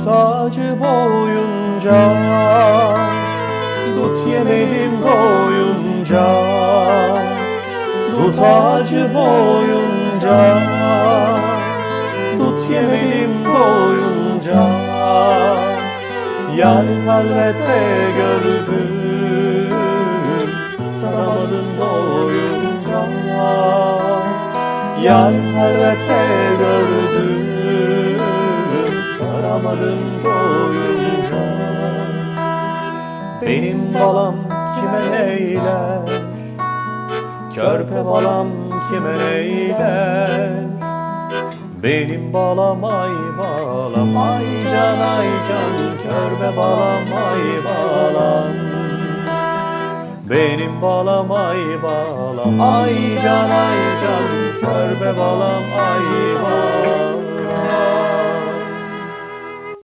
Dut ağacı boyunca Dut yemedim doyunca Dut ağacı boyunca Dut yemedim doyunca Yar halvette gördüm Saramadım doyunca Yar halvette gördüm Saramadım doyunca Benim balam kime neyler Körpe balam kime neyler Benim balam ay balam Ay can ay can. Körpe balam ay balam. Benim balam ay balam Ay can ay can